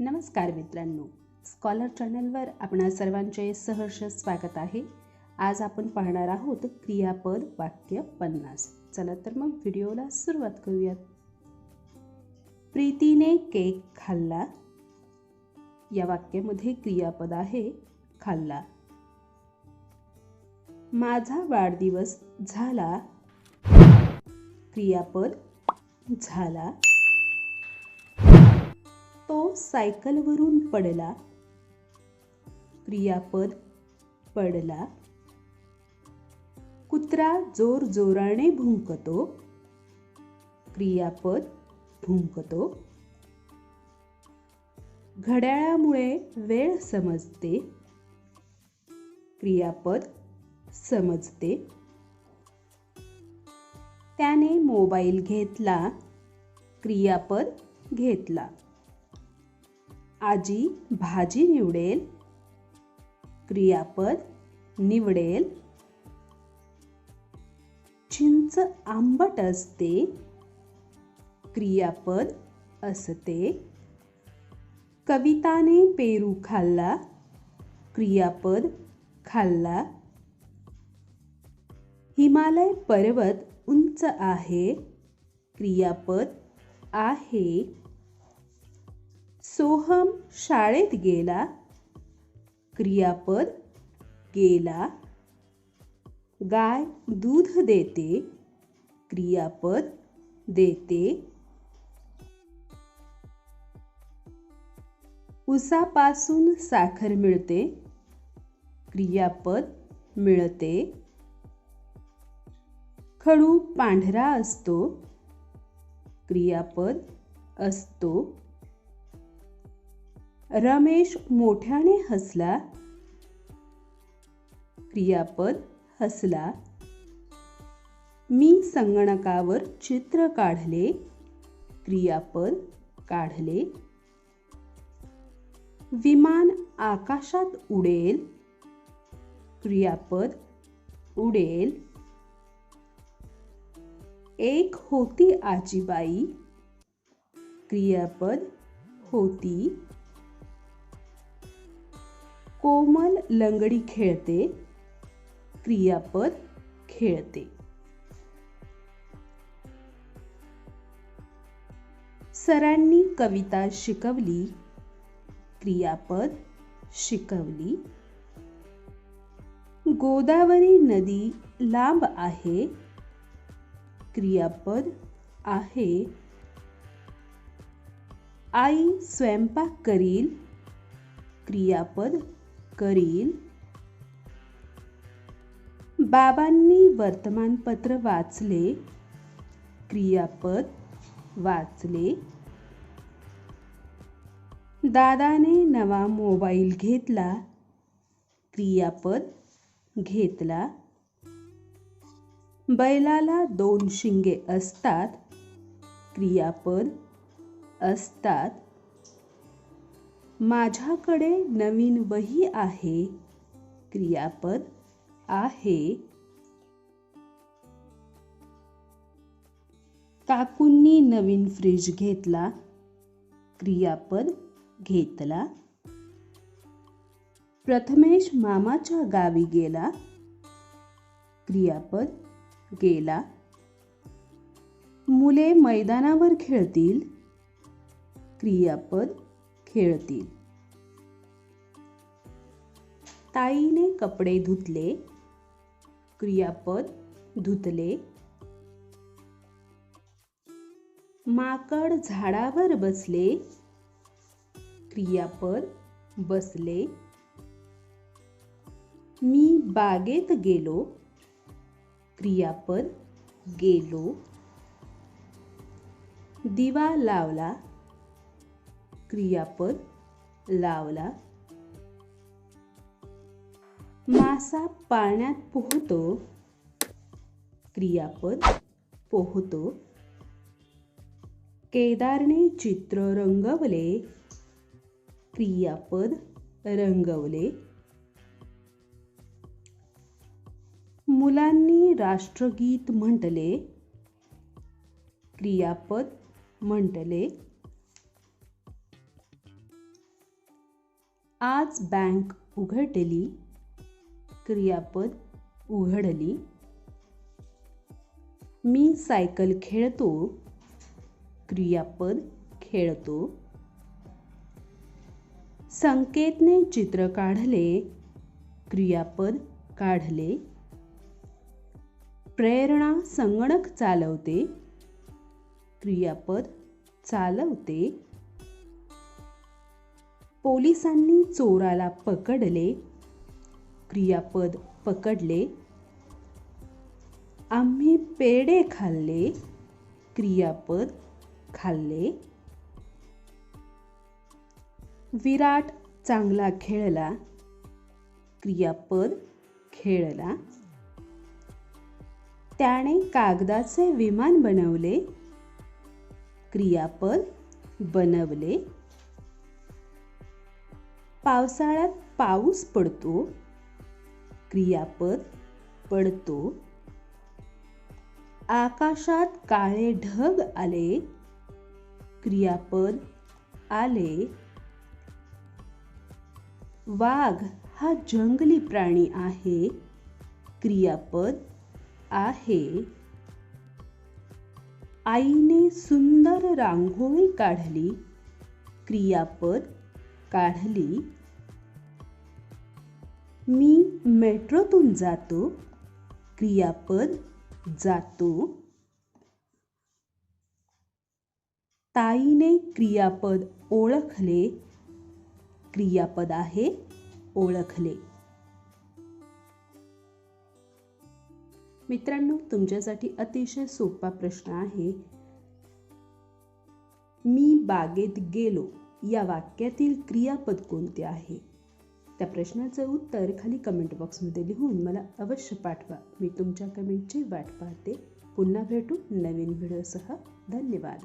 नमस्कार मित्रांनो. स्कॉलर चॅनलवर आपणा सर्वांचे सहर्ष स्वागत आहे. आज आपण पाहणार आहोत क्रियापद वाक्य पन्नास. चला तर मग व्हिडिओला सुरुवात करूयात. प्रीतीने केक खाल्ला. या वाक्यामध्ये क्रियापद आहे खाल्ला. माझा वाढदिवस झाला. क्रियापद झाला. सायकलवरून पडला. क्रियापद पडला. कुत्रा जोर जोराने भुंकतो. क्रियापद भुंकतो. घड्याळामुळे वेळ समजते. क्रियापद समजते. त्याने मोबाईल घेतला. क्रियापद घेतला. आजी भाजी निवडेल. क्रियापद निवडेल. चिंच आंबट असते. क्रियापद असते. कविताने पेरू खाल्ला. क्रियापद खाल्ला. हिमालय पर्वत उंच आहे. क्रियापद आहे. सोहम शाळेत गेला. क्रियापद गेला. गाय दूध देते. क्रियापद देते. उसापासून साखर मिळते. क्रियापद मिळते. खडू पांढरा असतो. क्रियापद असतो. रमेश मोठ्याने हसला. क्रियापद हसला. मी संगणकावर चित्र काढले. क्रियापद काढले. विमान आकाशात उडेल. क्रियापद उडेल. एक होती आजीबाई. क्रियापद होती कोमल लंगडी खेळते क्रियापद खेळते. सरांनी कविता शिकवली क्रियापद शिकवली. गोदावरी नदी लांब आहे क्रियापद आहे. आई स्वयंपाक करील क्रियापद करील. बाबांनी वर्तमानपत्र वाचले. क्रियापद वाचले. दादाने नवा मोबाईल घेतला. क्रियापद घेतला. बैलाला दोन शिंगे असतात. क्रियापद असतात. माझ्याकडे नवीन वही आहे. क्रियापद आहे. काकूंनी नवीन फ्रीज घेतला. क्रियापद घेतला. प्रथमेश मामाच्या गावी गेला. क्रियापद गेला. मुले मैदानावर खेळतील. क्रियापद खेळतील. ताईने कपडे धुतले. क्रियापद धुतले. माकड झाडावर बसले. क्रियापद बसले. मी बागेत गेलो. क्रियापद गेलो. दिवा लावला. क्रियापद लावला. मासा पाण्यात पोहतो. क्रियापद पोहतो. केदारने चित्र रंगवले. क्रियापद रंगवले. मुलांनी राष्ट्रगीत म्हटले. क्रियापद म्हटले. आज बँक उघडली क्रियापद उघडली. मी सायकल खेळतो क्रियापद खेळतो. संकेतने चित्र काढले क्रियापद काढले. प्रेरणा संगणक चालवते क्रियापद चालवते. पोलिसांनी चोराला पकडले. क्रियापद पकडले. आम्ही पेढे खाल्ले. क्रियापद खाल्ले. विराट चांगला खेळला. क्रियापद खेळला. त्याने कागदाचे विमान बनवले. क्रियापद बनवले. पावसाळ्यात पाऊस पडतो क्रियापद पडतो. आकाशात काळे ढग आले क्रियापद आले. वाघ हा जंगली प्राणी आहे क्रियापद आहे. आईने सुंदर रांगोळी काढली क्रियापद काढली. मी मेट्रोतून जातो. क्रियापद जातो. ताईने क्रियापद ओळखले. क्रियापद आहे ओळखले. मित्रांनो तुमच्यासाठी अतिशय सोपा प्रश्न आहे. मी बागेत गेलो. या वाक्यातील क्रियापद कोणते आहे? त्या प्रश्नाचं उत्तर खाली कमेंट बॉक्समध्ये लिहून मला अवश्य पाठवा. मी तुमच्या कमेंटची वाट पाहते. पुन्हा भेटू नवीन व्हिडिओसह धन्यवाद.